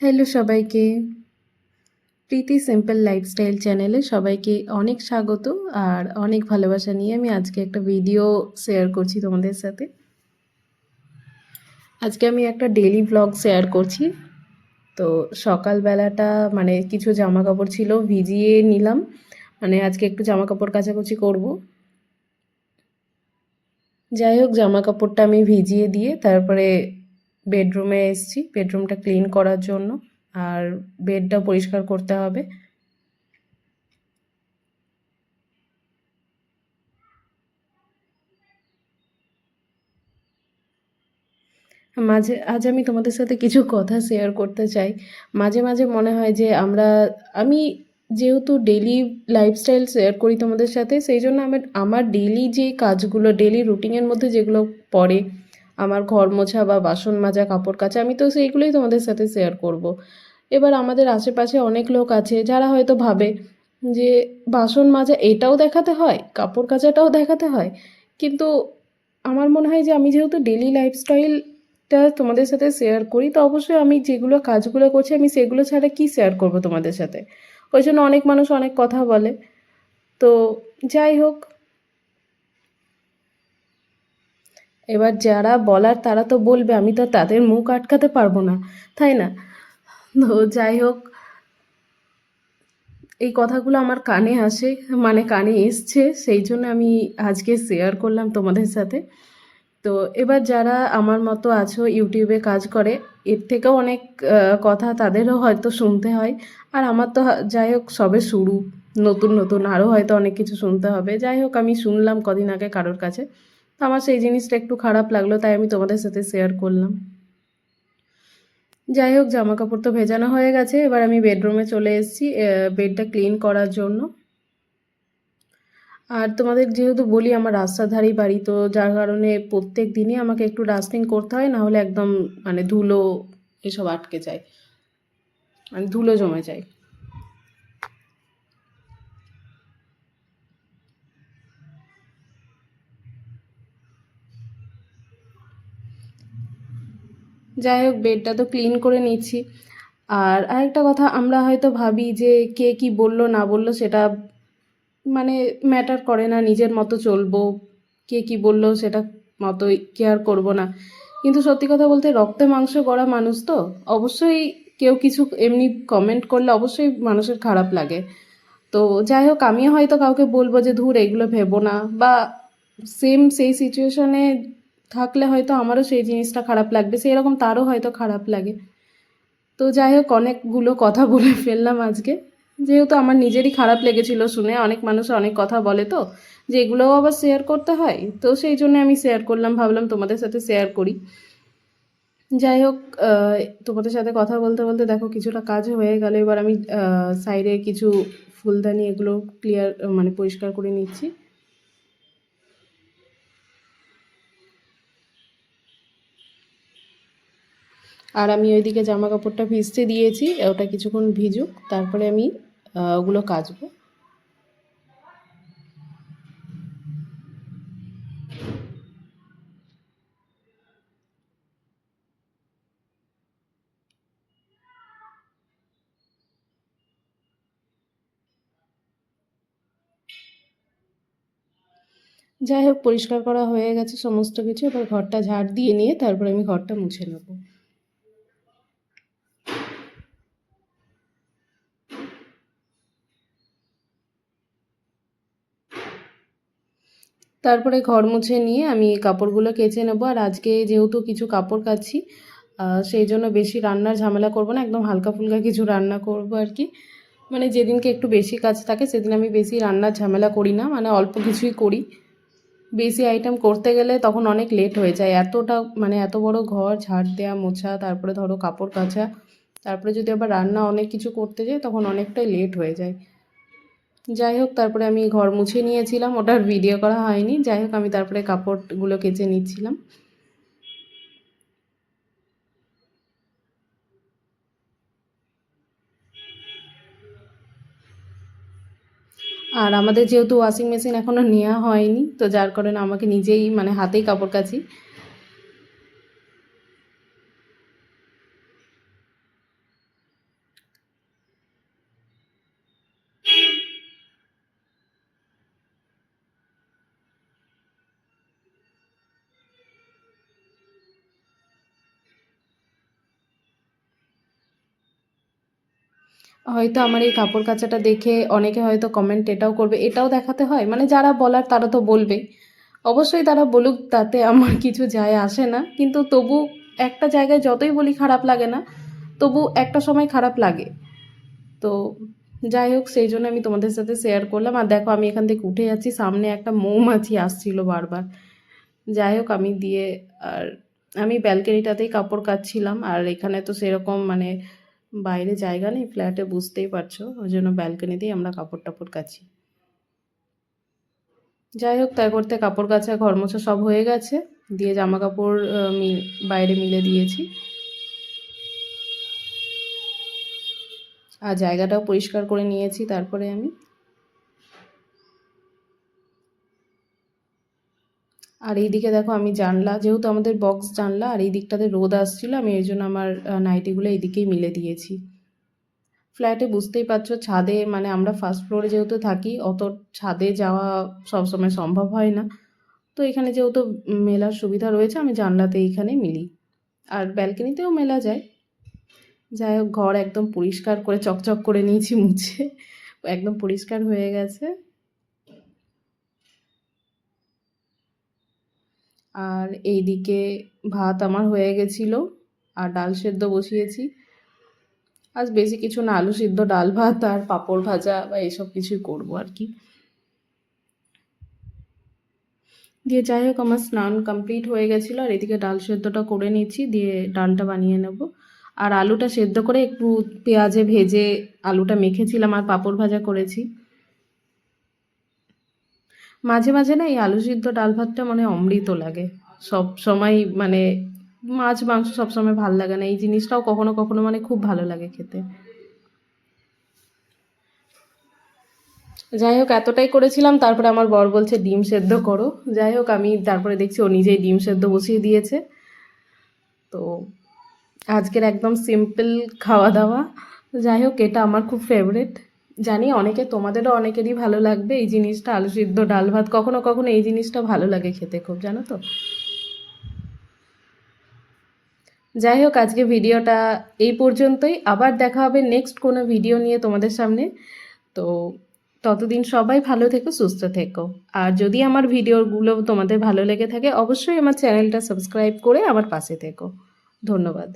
Hello সবাইকে। প্রীতি simple lifestyle চ্যানেলে সবাইকে অনেক স্বাগত আর অনেক ভালোবাসা নিয়ে আমি আজকে একটা ভিডিও শেয়ার করছি তোমাদের সাথে। আজকে আমি একটা ডেলি ব্লগ শেয়ার করছি। তো সকালবেলাটা মানে কিছু জামা কাপড় ছিল, ভিজিয়ে নিলাম। মানে আজকে একটু জামা কাপড় কাচাকুচি করব। যাই হোক জামা কাপড়টা আমি ভিজিয়ে দিয়ে তারপরে বেডরুমে এসেছি, বেডরুমটা ক্লিন করার জন্য, আর বেডটা পরিষ্কার করতে হবে। মাঝে, আজ আমি তোমাদের সাথে কিছু কথা শেয়ার করতে চাই। মাঝে মাঝে মনে হয় যে আমরা, আমি যেহেতু ডেলি লাইফস্টাইল শেয়ার করি তোমাদের সাথে, সেই জন্য আমার আমার ডেলি যে কাজগুলো ডেলি রুটিনের মধ্যে যেগুলো পড়ে আমার ঘর মোছা বা বাসন মাজা, কাপড় কাচা, আমি তো সেইগুলোই তোমাদের সাথে শেয়ার করব। এবার আমাদের আশেপাশে অনেক লোক আছে, যারা হয়তো ভাবে যে বাসন মাজা এটাও দেখাতে হয়, কাপড় কাচাটাও দেখাতে হয়। কিন্তু আমার মনে হয় যে আমি যেহেতু ডেলি লাইফস্টাইলটা তোমাদের সাথে শেয়ার করি, তো অবশ্যই আমি যেগুলো কাজগুলো করছি, আমি সেগুলো ছাড়া কি শেয়ার করব তোমাদের সাথে? ওই জন্য অনেক মানুষ অনেক কথা বলে। তো যাই হোক এবার যারা বলার, তারা তো বলবে, আমি তো তাদের মুখ আটকাতে পারব না, তাই না? তো যাই হোক, এই কথাগুলো আমার কানে আসে মানে কানে এসছে, সেই জন্য আমি আজকে শেয়ার করলাম তোমাদের সাথে। তো এবার যারা আমার মতো আছো, ইউটিউবে কাজ করে, এর থেকেও অনেক কথা তাদেরও হয়তো শুনতে হয়, আর আমার তো যাই হোক, সবে শুরু, নতুন নতুন আরও হয়তো অনেক কিছু শুনতে হবে। যাই হোক, আমি শুনলাম কদিন আগে কারোর কাছে। তো আমার সেই জিনিসটা একটু খারাপ লাগল, তাই আমি তোমাদের সাথে শেয়ার করলাম। যাই হোক জামা কাপড় তো ভেজানো হয়ে গেছে, এবার আমি বেডরুমে চলে এসেছি বেডটা ক্লিন করার জন্য। আর তোমাদের যেহেতু বলি, আমার রাস্তার ধারেই বাড়ি, তো যার কারণে প্রত্যেক দিনই আমাকে একটু ডাস্টিং করতে হয় না হলে একদম মানে ধুলো এসব আটকে যায়। মানে ধুলো জমে যায়। যাই হোক বেডটা তো ক্লিন করে নিচ্ছি আর আরেকটা কথা, আমরা হয়তো ভাবি যে কে কি বলল, না বলল, সেটা মানে ম্যাটার করে না, নিজের মতো চলবো। কে কি বলল, সেটা মতোই কেয়ার করব না। কিন্তু সত্যি কথা বলতে, রক্তে মাংস গড়া মানুষ তো, অবশ্যই কেউ কিছু এমনি কমেন্ট করলে অবশ্যই মানুষের খারাপ লাগে। তো যাই হোক, আমিও হয়তো কাউকে বলব যে, ধুর, এগুলো ভেবো না। বা সেম সেই সিচুয়েশনে থাকলে হয়তো আমারও সেই জিনিসটা খারাপ লাগবে সেই রকম তারও হয়তো খারাপ লাগে। তো যাই হোক, অনেকগুলো কথা বলে ফেললাম আজকে। যেহেতু আমার নিজেরই খারাপ লেগেছিল শুনে, অনেক মানুষ অনেক কথা বলে তো, যে এগুলোও আবার শেয়ার করতে হয়। তো সেই জন্য আমি শেয়ার করলাম, ভাবলাম তোমাদের সাথে শেয়ার করি। যাই হোক তোমাদের সাথে কথা বলতে বলতে দেখো কিছুটা কাজ হয়ে গেল। এবার আমি সাইডে কিছু ফুলদানি এগুলো ক্লিয়ার মানে পরিষ্কার করে নিচ্ছি। আর আমি ওইদিকে জামা কাপড়টা ভিজতে দিয়েছি, ওটা কিছুক্ষণ ভিজুক, তারপরে আমি ওগুলো কাচবো। যাই হোক, পরিষ্কার করা হয়ে গেছে সমস্ত কিছু, এবার ঘরটা ঝাড় দিয়ে নিয়ে তারপরে আমি ঘরটা মুছে নেব। তারপরে ঘর মুছে নিয়ে আমি কাপড়গুলো কেচে নেব। আর আজকে যেহেতু কিছু কাপড় কাচ্ছি সেই জন্য বেশি রান্নার ঝামেলা করব না, একদম হালকা ফুলকা কিছু রান্না করব আর কি। মানে যেদিনকে একটু বেশি কাজ থাকে, সেদিন আমি বেশি রান্নার ঝামেলা করি না মানে অল্প কিছুই করি। বেশি আইটেম করতে গেলে তখন অনেক লেট হয়ে যায়। এতটা মানে এত বড় ঘর, ঝাড় দেওয়া মোছা, তারপরে ধরো কাপড় কাচা, তারপরে যদি আবার রান্না অনেক কিছু করতে যাই, তখন অনেকটাই লেট হয়ে যায়। যাই হোক, তারপরে আমি ঘর মুছে নিয়েছিলাম ওটার ভিডিও করা হয়নি। যাই হোক, আমি তারপরে কাপড়গুলো কেচে নিচ্ছিলাম। আর আমাদের যেহেতু ওয়াশিং মেশিন এখনও নেওয়া হয়নি, তো যার কারণে আমাকে নিজেই মানে হাতেই কাপড় কাচি। হয়তো আমার এই কাপড় কাচাটা দেখে অনেকে হয়তো কমেন্ট এটাও করবে, এটাও দেখাতে হয়। মানে যারা বলার তারা তো বলবেই অবশ্যই তারা বলুক, তাতে আমার কিছু যায় আসে না। কিন্তু তবু একটা জায়গায় যতই বলি খারাপ লাগে না, তবু একটা সময় খারাপ লাগে। তো যাই হোক, সেই জন্য আমি তোমাদের সাথে শেয়ার করলাম। আর দেখো, আমি এখান থেকে উঠে যাচ্ছি। সামনে একটা মৌমাছি আসছিল বারবার। যাই হোক, আমি দিয়ে আর আমি ব্যালকনিটাতেই কাপড় কাচ্ছিলাম। আর এখানে তো সেরকম মানে বাইরে জায়গা নেই, ফ্ল্যাটে বুঝতেই পারছ, ওই জন্য ব্যালকনিতেই আমরা কাপড় টাপড় কাছি যাই হোক তাই করতে কাপড় কাচা, ঘর মোছা সব হয়ে গেছে, দিয়ে জামা কাপড় বাইরে মিলে দিয়েছি। আর জায়গাটাও পরিষ্কার করে নিয়েছি, তারপরে আমি আর এইদিকে দেখো আমি জানলা, যেহেতু আমাদের বক্স জানলা আর এই দিকটাতে রোদ আসছিল, আমি এই জন্য আমার নাইটিগুলো এইদিকেই মিলে দিয়েছি। ফ্ল্যাটে বুঝতেই পারছ, ছাদে মানে আমরা ফার্স্ট ফ্লোরে যেহেতু থাকি, অত ছাদে যাওয়া সবসময় সম্ভব হয় না। তো এখানে যেহেতু মেলার সুবিধা রয়েছে, আমি জানলাতে এইখানে মিলি। আর ব্যালকনিতেও মেলা যায়। যাই হোক, ঘর একদম পরিষ্কার করে, চকচক করে নিয়েছি, মুছে। একদম পরিষ্কার হয়ে গেছে। আর এইদিকে ভাত আমার হয়ে গেছিল, আর ডাল সেদ্ধ বসিয়েছি। আজ বেশি কিছু না, আলু সিদ্ধ, ডাল ভাত আর পাঁপড় ভাজা বা এইসব কিছুই করব আর কি। দিয়ে যাই হোক, আমার স্নান কমপ্লিট হয়ে গেছিল, আর এদিকে ডাল সেদ্ধটা করে নিচ্ছি, দিয়ে ডালটা বানিয়ে নেব। আর আলুটা সেদ্ধ করে একটু পেঁয়াজে ভেজে আলুটা মেখেছিলাম, আর পাঁপড় ভাজা করেছি। মাঝে মাঝে না এই আলু সিদ্ধ ডাল ভাতটা মানে অমৃত লাগে। সব সময় মানে মাছ, মাংস সব সময় ভালো লাগে না। এই জিনিসটাও কখনো কখনো মানে খুব ভালো লাগে খেতে। যাই হোক, এতটাই করেছিলাম। তারপরে আমার বর বলছে, ডিম সেদ্ধ করো। যাই হোক, আমি তারপরে দেখছি ও নিজেই ডিম সেদ্ধ বসিয়ে দিয়েছে। তো আজকের একদম সিম্পল খাওয়া দাওয়া। যাই হোক, এটা আমার খুব ফেভারিট জানি অনেকে, তোমাদেরও অনেকেরই ভালো লাগবে এই জিনিসটা, আলু সিদ্ধ, ডাল ভাত, কখনো কখনো এই জিনিসটা ভালো লাগে খেতে খুব, জানো তো? যাই হোক, আজকে ভিডিওটা এই পর্যন্তই, আবার দেখা হবে নেক্সট কোনো ভিডিও নিয়ে তোমাদের সামনে। তো ততদিন সবাই ভালো থেকো, সুস্থ থেকো। আর যদি আমার ভিডিওগুলো তোমাদের ভালো লেগে থাকে, অবশ্যই আমার চ্যানেলটা সাবস্ক্রাইব করে আমার পাশে থেকো। ধন্যবাদ।